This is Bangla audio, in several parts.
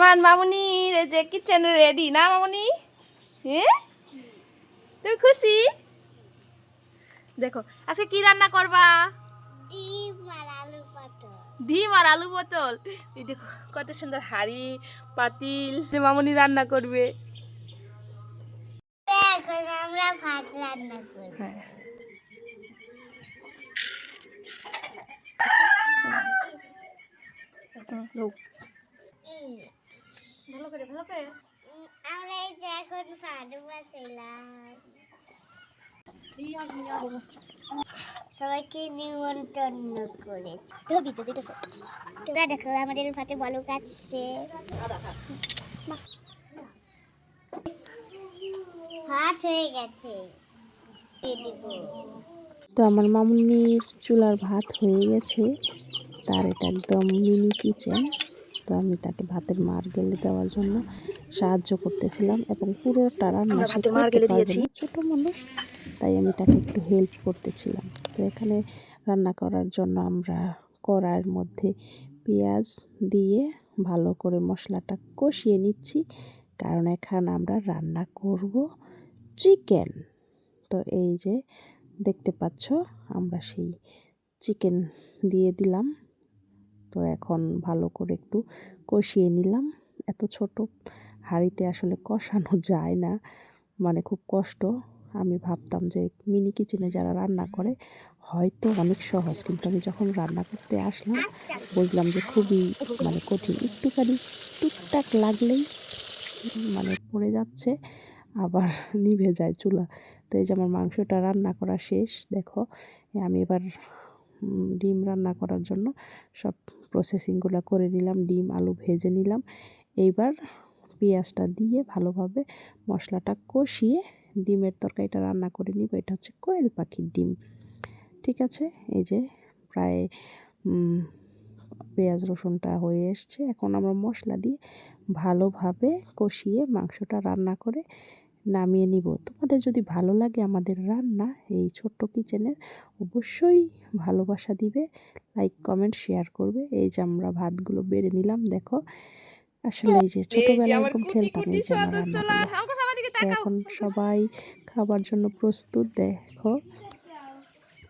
আমার মামুনির যে কিচেন রেডি না মামুনি? হ্যাঁ তুমি খুশি? দেখো আজকে কি রান্না করবা? ডিম আর আলু ডিম আর আলু বোতল এই দেখো কত সুন্দর হাড়ি পাতিল যে মামুনি রান্না করবে। এখন আমরা ভাত রান্না করব। হ্যাঁ। করে ভালো করে? আমরা এই যে এখন বসাইলাম সবাইকে নিমন্ত্রণ করেছে। তো তোমরা দেখো আমাদের ভাতে বলক ভাত হয়ে গেছে। তো আমার মামুনির চুলার ভাত হয়ে গেছে। তার এটা একদম মিনি কিচেন তো আমি তাকে ভাতের মার গেলে দেওয়ার জন্য সাহায্য করতেছিলাম এবং পুরোটা রান্না দিয়েছি। না, ছোট মানুষ তাই আমি তাকে একটু হেল্প করতেছিলাম। তো এখানে রান্না করার জন্য আমরা কড়াইয়ের মধ্যে পেঁয়াজ দিয়ে ভালো করে মশলাটা কষিয়ে নিচ্ছি কারণ এখানে আমরা রান্না করব চিকেন। তো এই যে দেখতে পাচ্ছ আমরা সেই চিকেন দিয়ে দিলাম। তো এখন ভালো করে একটু কষিয়ে নিলাম। এত ছোট হাঁড়িতে আসলে কষানো যায় না মানে খুব কষ্ট। আমি ভাবতাম যে মিনি কিচেনে যারা রান্না করে, হয়তো অনেক সহজ। কিন্তু আমি যখন রান্না করতে আসলাম, বুঝলাম যে খুবই মানে কঠিন। একটুখানি টুকটাক লাগলেই মানে পড়ে যাচ্ছে, আবার নিভে যায় চুলা। তো এই যে আমার মাংসটা রান্না করা শেষ, দেখো। আমি এবার ডিম রান্না করার জন্য সব প্রসেসিংগুলো করে নিলাম, ডিম, আলু ভেজে নিলাম। এইবার পেঁয়াজটা দিয়ে ভালোভাবে মশলাটা কষিয়ে ডিমের তরকারিটা রান্না করে নিব। এটা হচ্ছে কোয়েল পাখির ডিম। ঠিক আছে? এই যে প্রায় পেঁয়াজ, রসুনটা হয়ে এসছে। এখন আমরা মশলা দিয়ে ভালোভাবে কষিয়ে মাংসটা রান্না করে নামিয়ে নিব। তোমাদের যদি ভালো লাগে আমাদের রান্না এই ছোট্ট কিচেনের অবশ্যই ভালোবাসা দিবে। লাইক কমেন্ট শেয়ার করবে। এই যে আমরা ভাতগুলো বেড়ে নিলাম দেখো। আসলে এই যে ছোটবেলায় এরকম খেলতাম এই যে এখন সবাই খাবার জন্য প্রস্তুত দেখো।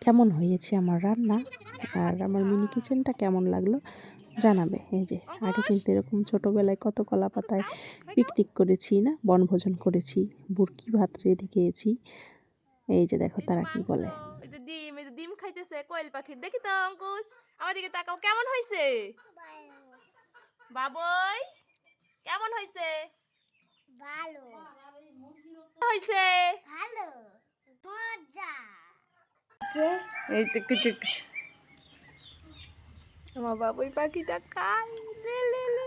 কেমন হয়েছে আমার রান্না? আর আমার মিনি কিচেনটা কেমন লাগল? জানাবে এই যে আগে কিন্তু এরকম ছোটোবেলায় কত কলা পাতায় পিকনিক করেছি না বনভোজন করেছি বুরকি ভাত রেঁধে খেয়েছি। এই যে দেখো তারা কি বলে। এই যে ডিম এই যে ডিম খাইতেছে কোয়েল পাখির। দেখি তো অঙ্কুশ আমার দিকে তাকাও কেমন হয়েছে বাবই কেমন হয়েছে ভালো। হয়েছে ভালো। মজা। এই তো কিছু কিছু আমার বাবুই পাখিটা খাই লে লে লে